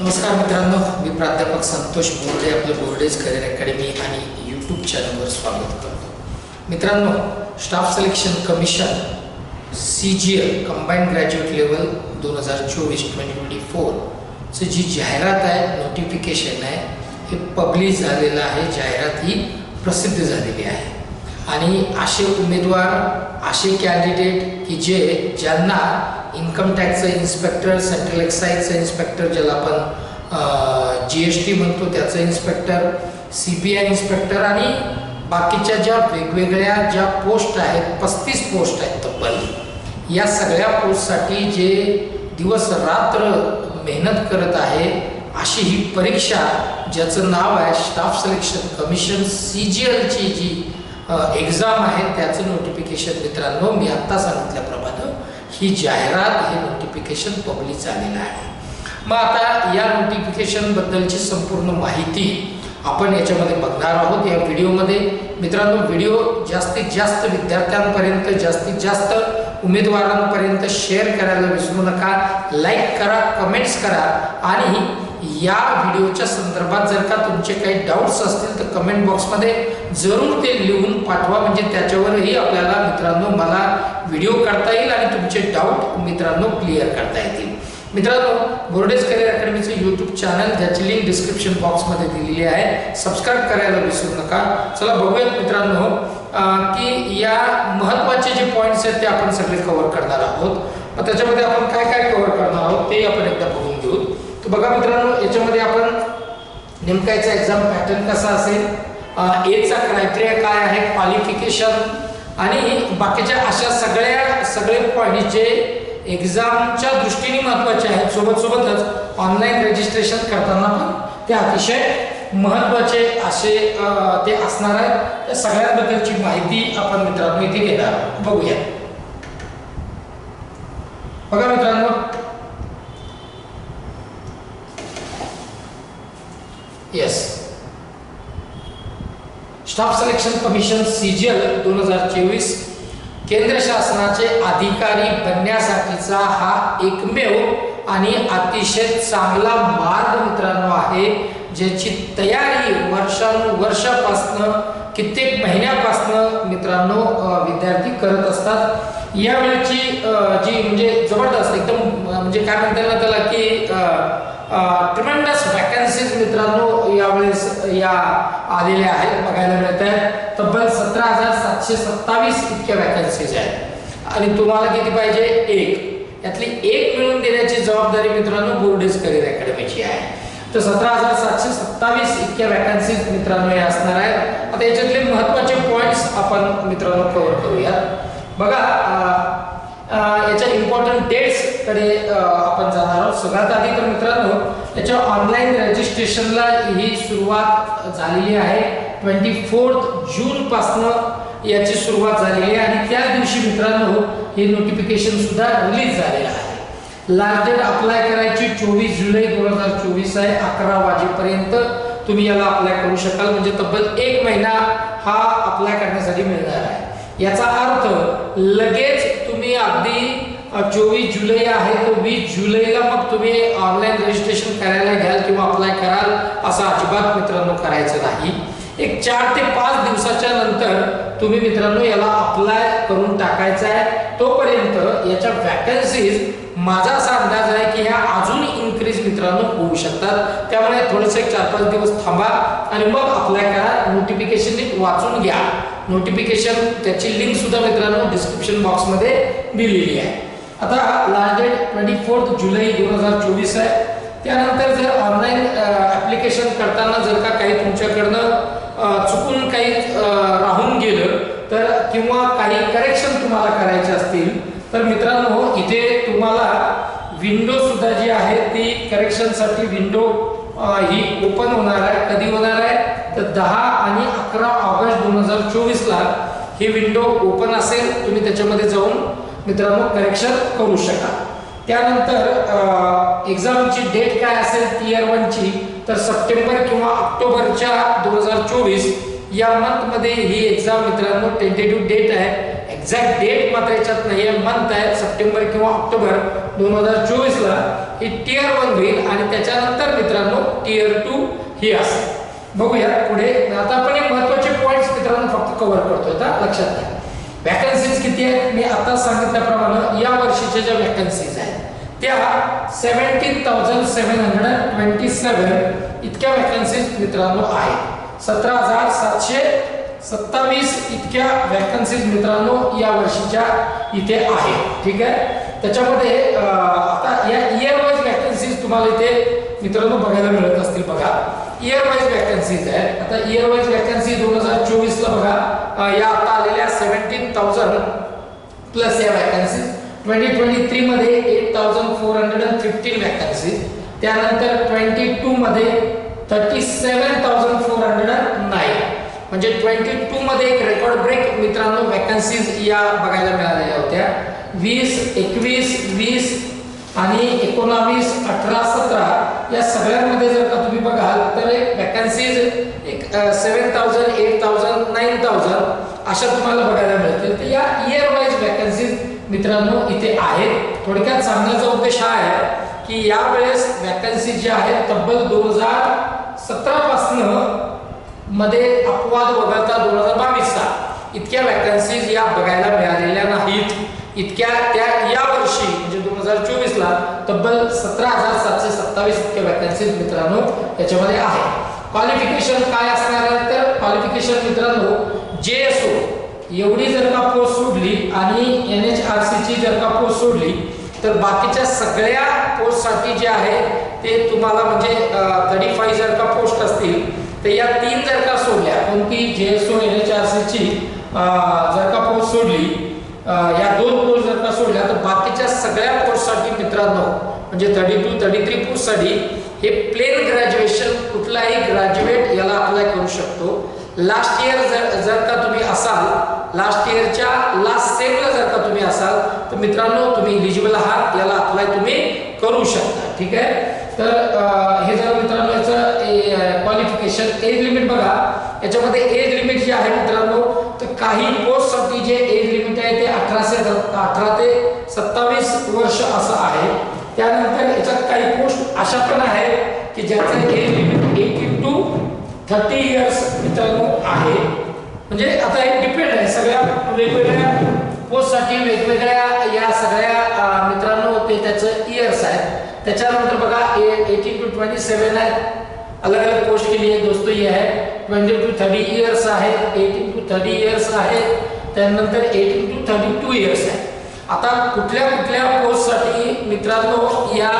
नमस्कार मित्रांनो मी प्राध्यापक संतोष बोर्डे आपलं बोर्डेज करिअर अकॅडमी आणि यूट्यूब चॅनलवर स्वागत करतो. मित्रांनो staff selection commission C G L combined graduate level दोन हजार चोवीस ट्वेंटी ट्वेंटी फोरचं जी जाहिरात आहे नोटिफिकेशन आहे हे पब्लिश झालेलं आहे. जाहिरात ही प्रसिद्ध झालेली आहे. आणि असे उमेदवार असे कॅन्डिडेट की जे ज्यांना इन्कम टॅक्सचं इन्स्पेक्टर सेंट्रल एक्साईजचं इन्स्पेक्टर ज्याला आपण जी एस टी म्हणतो त्याचं inspector C B I inspector आणि बाकीच्या ज्या वेगवेगळ्या ज्या पोस्ट आहेत पस्तीस पोस्ट आहेत तब्बल या सगळ्या पोस्टसाठी जे दिवस रात्र मेहनत करत आहे अशी ही परीक्षा ज्याचं नाव आहे staff selection commission C G एलची जी एक्झाम आहे त्याचं नोटिफिकेशन मित्रांनो मी आत्ता सांगितल्याप्रमाणे ही जाहिरात हे नोटिफिकेशन पब्लिक झालेलं आहे. मग आता या नोटिफिकेशनबद्दलची संपूर्ण माहिती आपण याच्यामध्ये बघणार आहोत या व्हिडिओमध्ये मित्रांनो व्हिडिओ जास्तीत जास्त विद्यार्थ्यांपर्यंत जास्तीत जास्त उमेदवारांपर्यंत शेअर करायला विसरू नका. लाईक करा कमेंट्स करा आणि या व्हिडिओच्या संदर्भात जर का तुमचे काही डाऊट्स असतील तर कमेंट बॉक्समध्ये जरूर ते लिहून पाठवा. म्हणजे त्याच्यावरही आपल्याला मित्रांनो मला व्हिडिओ करता येईल आणि तुमचे डाऊट मित्रांनो क्लिअर करता येतील. मित्रांनो बोर्डेज करिअर अकॅडमीचं यूट्यूब चॅनल ज्याची लिंक डिस्क्रिप्शन बॉक्समध्ये दिलेली आहे सबस्क्राईब करायला विसरू नका. चला बघूयात मित्रांनो की या महत्त्वाचे जे पॉईंट्स आहेत ते आपण सगळे कव्हर करणार आहोत. मग त्याच्यामध्ये आपण काय काय कव्हर करणार आहोत ते आपण एकदा बघून घेऊ. तर बघा मित्रांनो याच्यामध्ये आपण नेमका याचा एक्झाम पॅटर्न कसा असेल एचा क्रायटेरिया काय आहे क्वालिफिकेशन आणि बाकीच्या अशा सगळ्या सगळे पॉईंट जे एक्झामच्या दृष्टीने महत्त्वाचे आहेत सोबत सोबतच ऑनलाईन रजिस्ट्रेशन करताना पण ते अतिशय महत्त्वाचे असे ते असणार आहे. त्या सगळ्यांबद्दलची माहिती आपण मित्रांनो इथे घेणार बघूया. बघा मित्रांनो yes staff selection commission CGL दोन हजार चोवीस. केंद्र शासनाचे अधिकारी बनण्यासाठीचा हा एकमेव आणि अतिशय चांगला मार्ग मित्रांनो आहे ज्याची तयारी वर्षानुवर्षापासनं कित्येक महिन्यापासनं मित्रांनो विद्यार्थी करत असतात. यावेळेची जी म्हणजे जबरदस्त एकदम म्हणजे काय म्हणता येईल त्याला की ट्रिमेंडस वॅकन्सीज मित्रांनो यावेळेस या आलेल्या आहेत बघायला मिळत आहेत तब्बल सतरा हजार सातशे सत्तावीस इतक्या वॅकन्सीज आहेत. आणि तुम्हाला किती पाहिजे? एक. यातली एक मिळून देण्याची जबाबदारी मित्रांनो बोर्डेज करिअर अकॅडमीची आहे. तर सतरा हजार सातशे सत्तावीस इतक्या वॅकन्सीज मित्रांनो हे असणार आहेत. आता याच्यातले महत्त्वाचे पॉईंट्स आपण मित्रांनो कव्हर करूयात. बघा याच्या इम्पॉर्टंट डेट्स सगळ्यात आधी तर मित्रांनो त्याच्या ऑनलाईन रजिस्ट्रेशनला ही सुरुवात झालेली आहे. ट्वेंटी फोर्थ जूनपासनं याची सुरुवात झालेली आहे. आणि त्या दिवशी मित्रांनो हे नोटिफिकेशन सुद्धा रिलीज झालेलं आहे. लास्ट डेट अप्लाय करायची चोवीस जुलै दोन हजार चोवीस आहे अकरा वाजेपर्यंत तुम्ही याला अप्लाय करू शकाल. म्हणजे तब्बल एक महिना हा अप्लाय करण्यासाठी मिळणार आहे. याचा अर्थ लगेच तुम्ही अगदी चोवीस जुलै आहे तो वीस जुलैला मग तुम्ही ऑनलाईन रजिस्ट्रेशन करायला घ्याल किंवा अप्लाय कराल असं अजिबात मित्रांनो करायचं नाही. एक चार ते पाच दिवसाच्या नंतर तुम्ही मित्रांनो याला अप्लाय करून टाकायचं आहे. तोपर्यंत याच्या वॅकन्सीज माझा असा अंदाज आहे की ह्या अजून इन्क्रीज मित्रांनो होऊ शकतात. त्यामुळे थोडंसं एक चार पाच दिवस थांबा आणि मग अप्लाय करा. नोटिफिकेशन वाचून घ्या. नोटिफिकेशन त्याची लिंक सुद्धा मित्रांनो डिस्क्रिप्शन बॉक्समध्ये दिलेली आहे. आता लास्ट डेट ट्वेंटी फोर्थ जुलै दोन हजार चोवीस आहे. त्यानंतर जर ऑनलाईन ॲप्लिकेशन करताना जर का काही तुमच्याकडनं चुकून काही राहून गेलं तर किंवा काही करेक्शन तुम्हाला करायचे असतील तर मित्रांनो इथे तुम्हाला विंडो सुद्धा जी आहे ती करेक्शनसाठी विंडो ही ओपन होणार आहे कधी होणार आहे? तर दहा आणि अकरा ऑगस्ट दोन हजार चोवीसला ही विंडो ओपन असेल तुम्ही त्याच्यामध्ये जाऊन मित्रांनो करेक्शन करू शकाल त्यानंतर एक्झामची डेट काय असेल इयर वनची तर सप्टेंबर किंवा ऑक्टोबरच्या दोन हजार चोवीस या मंथमध्ये ही एक्झाम मित्रांनो टेंटेटिव्ह डेट आहे. एक्झॅक्ट डेट मात्र याच्यात नाही आहे. मंथ आहे सप्टेंबर किंवा ऑक्टोबर दोन हजार चोवीसला. ही टीयर वन होईल आणि त्याच्यानंतर मित्रांनो टीयर टू ही असेल. बघूया पुढे. आता आपण एक महत्त्वाचे पॉईंट्स मित्रांनो फक्त कव्हर करतोय. आता लक्षात घ्या. वॅकन्सीज किती आहेत? मी आता सांगितल्याप्रमाणे या वर्षीच्या ज्या वॅकन्सीज आहेत त्या seventeen thousand seven hundred twenty seven इतक्या वॅकन्सीज मित्रांनो आहेत. सतरा हजार सातशे सत्तावीस इतक्या वॅकन्सीज मित्रांनो या वर्षीच्या इथे आहेत. ठीक आहे? त्याच्यामध्ये आता या इयर वाईज वॅकन्सीज तुम्हाला इथे मित्रांनो बघायला मिळत असतील बघा. इयर वाईज वॅकन्सीज आहेत आता इयर वाईज वॅकन्सी दोन हजार चोवीसला बघा. या आता आलेल्या सेव्हन्टीन थाउजंड प्लस या vacancies twenty twenty थ्रीमध्ये eight thousand four hundred and fifteen vacancies त्यानंतर ट्वेंटी टूमध्ये thirty seven thousand four hundred and nine म्हणजे ट्वेंटी टूमध्ये एक रेकॉर्ड ब्रेक मित्रांनो वॅकन्सीज या बघायला मिळालेल्या होत्या. वीस एकवीस वीस आणि एकोणावीस अठरा सतरा या सगळ्यांमध्ये जर का तुम्ही बघाल तर एक वॅकन्सीज एक seven thousand eight thousand nine thousand अशा तुम्हाला बघायला मिळतील. तर या इयर वाईज वॅकन्सीज मित्रांनो इथे आहेत. थोडक्यात सांगण्याचा उद्देश हा आहे की यावेळेस वॅकन्सी ज्या आहेत तब्बल दोन हजार सतरापासनं मध्ये अपवाद वगळता दोन हजार बावीसचा इतक्या वॅकन्सीज या बघायला मिळालेल्या नाहीत. इतक्या त्या या वर्षी म्हणजे हजार चोवीसला तब्बल सतरा हजार सातशे सत्तावीस इतके वॅकन्सीज मित्रांनो याच्यामध्ये आहे. क्वालिफिकेशन काय असणार आहे? तर क्वालिफिकेशन मित्रांनो जे एस ओ एवढी जर का पोस्ट सोडली आणि एन एच आर सीची जर का पोस्ट सोडली तर बाकीच्या सगळ्या पोस्टसाठी जे आहे ते तुम्हाला म्हणजे थर्टी फाईव्ह जर का पोस्ट असतील तर या तीन जर का सोडल्या कोणती J S O N H R सीची जर का पोस्ट सोडली या दोन कोर्स जर का सोडल्या तर बाकीच्या सगळ्या कोर्ससाठी मित्रांनो म्हणजे थर्टी टू थर्टी थ्री कोर्ससाठी हे प्लेन ग्रॅज्युएशन कुठलाही ग्रॅज्युएट याला अप्लाय करू शकतो. लास्ट इयर जर जर का तुम्ही असाल लास्ट इयरच्या लास्ट सेमला जर का तुम्ही असाल तर मित्रांनो तुम्ही इलिजिबल आहात याला अप्लाय तुम्ही करू शकता ठीक आहे? तर हे जर मित्रांनो याचं क्वालिफिकेशन एज लिमिट बघा. याच्यामध्ये एज लिमिट जे आहे मित्रांनो तर काही कोर्ससाठी जे एज अठराशे अठरा ते सत्तावीस वर्ष असं आहे. त्यानंतर याच्यात काही पोस्ट अशा पण आहेत की ज्याचं age limit eighteen to thirty years मित्रांनो आहे. म्हणजे आता हे डिपेंड आहे. सगळ्या वेगवेगळ्या पोस्टसाठी वेगवेगळ्या या सगळ्या मित्रांनो ते त्याचं इयर्स आहेत. त्याच्यानंतर बघा एटीन टू ट्वेंटी सेवन आहेत. अलग अलग पोस्ट के लिए दोस्तों ये है ट्वेंटी टू थर्टी इयर्स आहेत. एटीन टू थर्टी इयर्स आहेत. त्यानंतर eighteen to thirty two years आहे. आता कुठल्या कुठल्या पोस्टसाठी मित्रांनो या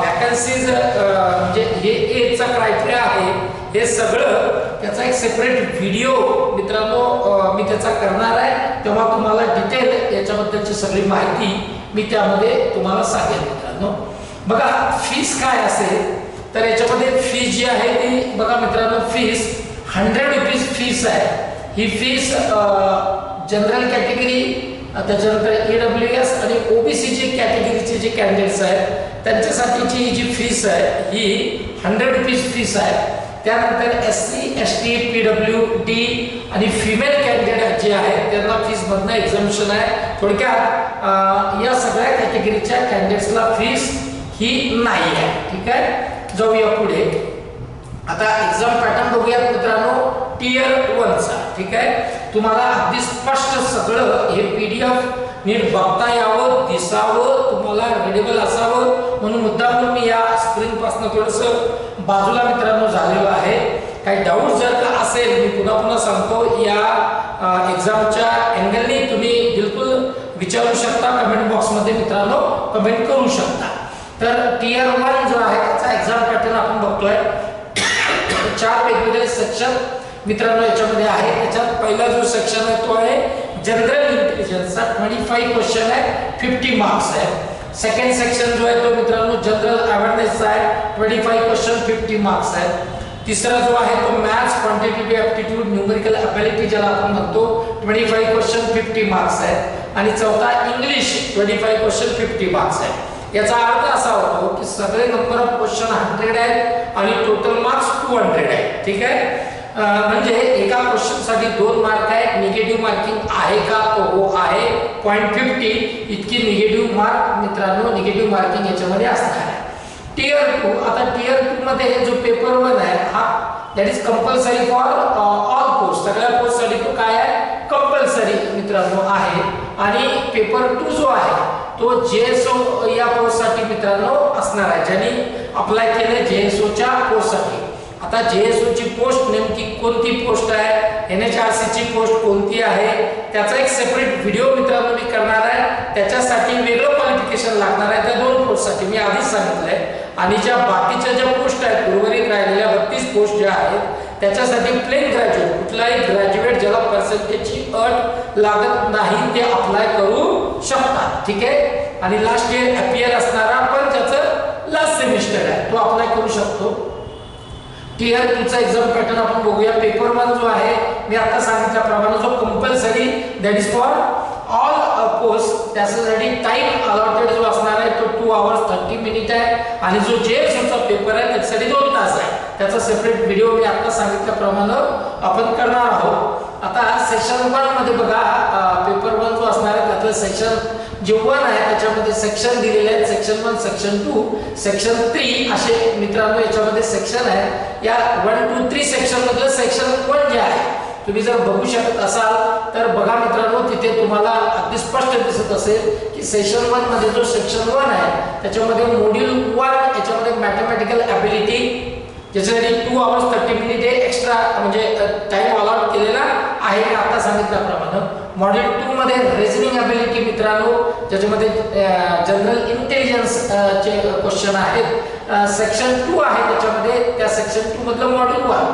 वॅकन्सीज म्हणजे हे एजचा क्रायटेरिया आहे हे सगळं त्याचा एक सेपरेट व्हिडिओ मित्रांनो मी त्याचा करणार आहे. तेव्हा तुम्हाला डिटेल याच्याबद्दलची सगळी माहिती मी त्यामध्ये तुम्हाला सांगेन मित्रांनो. बघा फीस काय असेल तर याच्यामध्ये फीस जी आहे ती बघा मित्रांनो फीस हंड्रेड रुपीज फीस आहे. ही फीस जनरल कॅटेगरी त्याच्यानंतर ई डब्ल्यू एस आणि ओबीसीची कॅटेगरीचे जे कॅन्डिडेट्स आहेत त्यांच्यासाठीची ही जी फीस आहे ही हंड्रेड रुपीज फीस आहे. त्यानंतर S C S T P W D आणि फिमेल कॅन्डिडेट जे आहेत त्यांना फीसमधनं एक्झामिशन आहे. थोडक्यात या सगळ्या कॅटेगरीच्या कॅन्डिडेट्सला फीस ही नाही आहे. ठीक आहे? जाऊया पुढे. आता एक्झाम पॅटर्न बघूयात मित्रांनो. टियर वनचा ठीक आहे? तुम्हाला अगदी स्पष्ट सगळं हे पीडीएफ नीट बघता यावं दिसावं तुम्हाला रिडेबल असावं. म्हणून मुद्दाम मी या स्क्रीन पासून थोडस बाजूला मित्रांनो झालेलं आहे. काही डाऊट जर का असेल मी पुन्हा पुन्हा सांगतो या एक्झामच्या अँगलनी तुम्ही बिलकुल विचारू शकता कमेंट बॉक्समध्ये मित्रांनो कमेंट करू शकता. तर टीयर वन जो आहे त्याचा एक्झाम पॅटर्न आपण बघतोय. चार वेगवेगळे सेक्शन मित्रांनो याच्यामध्ये आहे. त्याच्यात पहिला जो सेक्शन आहे तो आहे जनरल इंटेलिजन्सचा ट्वेंटी फाईव्ह क्वेश्चन आहे. फिफ्टी मार्क्स आहे. सेकंड सेक्शन जो आहे तो मित्रांनो जनरल अवेअरनेसचा आहे. Twenty five question fifty marks आहे. तिसरा जो आहे तो maths quantitative aptitude numerical ability ज्याला आपण म्हणतो twenty five question fifty marks आहे. आणि चौथा English twenty five question fifty marks आहे. याचा अर्थ असा होतो की सगळे नंबर ऑफ क्वेश्चन हंड्रेड आहेत आणि टोटल मार्क्स टू हंड्रेड आहे. ठीक आहे? म्हणजे एका क्वेश्चनसाठी दोन मार्क आहे निगेटिव्ह मार्किंग आहे का? तो हो आहे. पॉईंट फिफ्टी इतकी निगेटिव्ह मार्क मित्रांनो निगेटिव्ह मार्किंग याच्यामध्ये असणार आहे. टीयर टू आता टीयर टू मध्ये जो पेपर वन आहे हा that is compulsory for all course सगळ्या कोर्ससाठी तो काय आहे? कंपल्सरी मित्रांनो आहे. आणि पेपर टू जो आहे तो जे एस ओ या कोर्ससाठी मित्रांनो असणार आहे. ज्यांनी अप्लाय केले ओच्या कोर्ससाठी आता जेएसओची पोस्ट नेमकी कोणती पोस्ट आहे? एन एच आर सी ची पोस्ट कोणती आहे? त्याचा एक सेपरेट व्हिडिओ मित्रांनो मी करणार आहे. त्याच्यासाठी वेगळं क्वालिफिकेशन लागणार आहे. त्या दोन पोस्टसाठी मी आधीच सांगितलंय. आणि ज्या बाकीच्या ज्या पोस्ट आहेत उर्वरित राहिलेल्या बत्तीस पोस्ट ज्या आहेत त्याच्यासाठी प्लेन ग्रॅज्युएट कुठलाही ग्रॅज्युएट ज्याला पर्सेंटेजची अट लागत नाही ते अप्लाय करू शकतात. ठीक आहे? आणि लास्ट इयर अपियर असणारा पण त्याचं लास्ट सेमिस्टर आहे. तो अप्लाय टियर टूचा एक्झाम पॅटर्न आपण बघूया. पेपर वन जो आहे मी आता सांगितल्याप्रमाणे जो compulsory that is for all post त्याच्यासाठी टाइम अलॉटेड जो असणार आहे तो टू आवर्स थर्टी मिनिट आहे. आणि जो जे चा पेपर आहे त्याच्यासाठी दोन तास आहे. त्याचा सेपरेट व्हिडिओ मी आता सांगितल्याप्रमाणे आपण करणार आहोत. आता सेशन वनमध्ये बघा सेक्शन जे वन आहे त्याच्यामध्ये सेक्शन दिलेले आहेत section one section two section three असे मित्रांनो याच्यामध्ये सेक्शन आहे. या वन टू थ्री सेक्शन मधलं सेक्शन वन जे आहे तुम्ही जर बघू शकत असाल तर बघा मित्रांनो तिथे तुम्हाला अगदी स्पष्ट दिसत असेल की सेशन वनमध्ये जो सेक्शन वन आहे त्याच्यामध्ये मॉड्यूल वन याच्यामध्ये मॅथमॅटिकल ॲबिलिटी ज्याच्यासाठी टू आवर्स थर्टी मिनिट हे एक्स्ट्रा म्हणजे टाइम अलॉट केलेला आहे आता सांगितल्याप्रमाणे मॉड्यूल टू मध्ये रिझनिंग अबिलिटी मित्रांनो ज्याच्यामध्ये जनरल इंटेलिजन्स चे क्वेश्चन आहेत. सेक्शन टू आहे त्याच्यामध्ये. त्या सेक्शन टू मधलं मॉड्यूल वन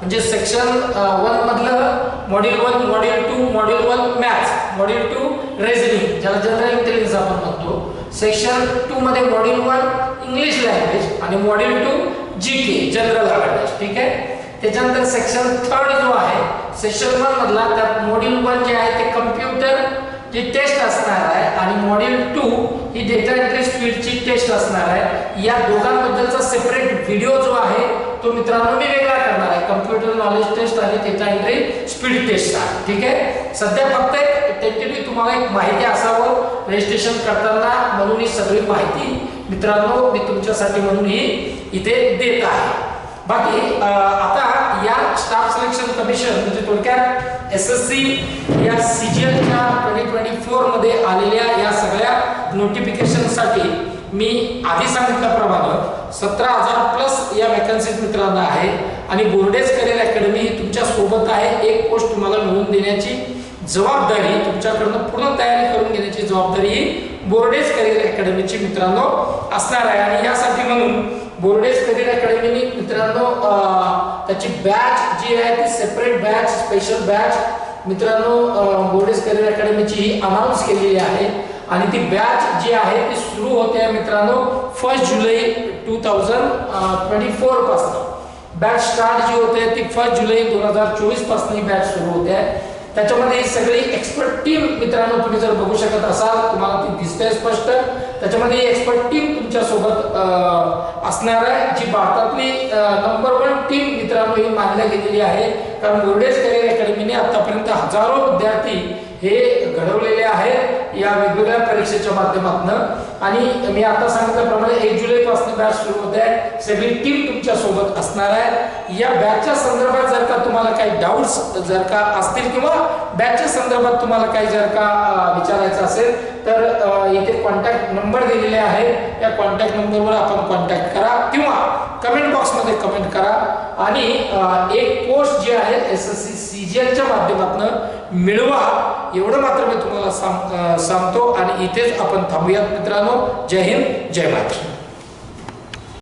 म्हणजे सेक्शन वन मधलं module one module two module one maths module two reasoning ज्याला जनरल इंटेलिजन्स आपण म्हणतो. सेक्शन टू मध्ये मॉड्यूल वन इंग्लिश लँग्वेज आणि module two G K general awareness ठीक आहे? त्याच्यानंतर सेक्शन थर्ड जो आहे सेक्शन वन मधला त्यात मॉड्यूल वन जे आहे ते कम्प्युटर जी टेस्ट असणार आहे आणि मॉड्यूल टू ही डेटा एंट्री स्पीडची टेस्ट असणार आहे. या दोघांबद्दलचा सेपरेट व्हिडिओ जो आहे तो मित्रांनो मी वेगळा करणार आहे. कम्प्युटर नॉलेज टेस्ट आणि डेटा एंट्री स्पीड टेस्ट आहे ठीक आहे? सध्या फक्त एक टेंटेटिव्ह तुम्हाला एक माहिती असावं रजिस्ट्रेशन करताना म्हणून ही सगळी माहिती मित्रांनो मी तुमच्यासाठी म्हणून ही इथे देत आहे. बाकी आता या स्टाफ सिलेक्शन कमिशन म्हणजे थोडक्यात एस एस सी या सीजीएलच्या ट्वेंटी ट्वेंटी फोरमध्ये आलेल्या या सगळ्या नोटिफिकेशनसाठी मी आधी सांगितल्याप्रमाणे सतरा हजार प्लस या वॅकन्सीज मित्रांना आहे. आणि बोर्डेज करिअर अकॅडमी तुमच्यासोबत आहे. एक पोस्ट तुम्हाला मिळवून देण्याची जबाबदारी तुमच्याकडनं पूर्ण तयारी करून घेण्याची जबाबदारी ही बोर्डेज करिअर अकॅडमीची मित्रांनो असणार आहे. आणि यासाठी म्हणून बोर्डेस करिअर अकॅडमीनी मित्रांनो त्याची बॅच जी आहे ती सेपरेट बॅच स्पेशल बॅच मित्रांनो बोर्डेस करिअर अकॅडमीची ही अनाऊन्स केलेली आहे. आणि ती बॅच जी आहे ती सुरू होते मित्रांनो first July two thousand twenty फोरपासून. Batch start जी होते ती फर्स्ट जुलै दोन हजार चोवीसपासून ही बॅच सुरू होते. त्याच्यामध्ये सगळी एक्सपर्ट टीम मित्रांनो तुम्ही जर बघू शकत असाल तुम्हाला ती दिसते स्पष्ट. त्याच्यामध्ये ही एक्सपर्ट टीम तुमच्यासोबत असणार आहे जी भारतातली नंबर वन टीम मित्रांनो ही मानल्या गेलेली आहे. कारण बोर्डेज करिअर अकॅडमीने आतापर्यंत हजारो विद्यार्थी हे घडवलेले आहेत. या वेगवेगळ्या परीक्षेच्या माध्यमातून. आणि मी आता सांगितल्याप्रमाणे एक जुलै पासून बॅच सुरू होत आहे. सगळी टीम तुमच्यासोबत असणार आहे. या बॅचच्या संदर्भात जर का तुम्हाला काही डाऊट्स जर का असतील किंवा बॅचच्या संदर्भात तुम्हाला काही जर का विचारायचं असेल तर इथे कॉन्टॅक्ट नंबर दिलेले आहे. या कॉन्टॅक्ट नंबरवर आपण कॉन्टॅक्ट करा किंवा कमेंट बॉक्समध्ये कमेंट करा. आणि एक पोस्ट जे आहे S S C C G एलच्या माध्यमातून मिळवा. एवढं मात्र मी तुम्हाला सांग सांगतो आणि इथेच आपण थांबूयात मित्रांनो. जय हिंद जय महाराष्ट्र.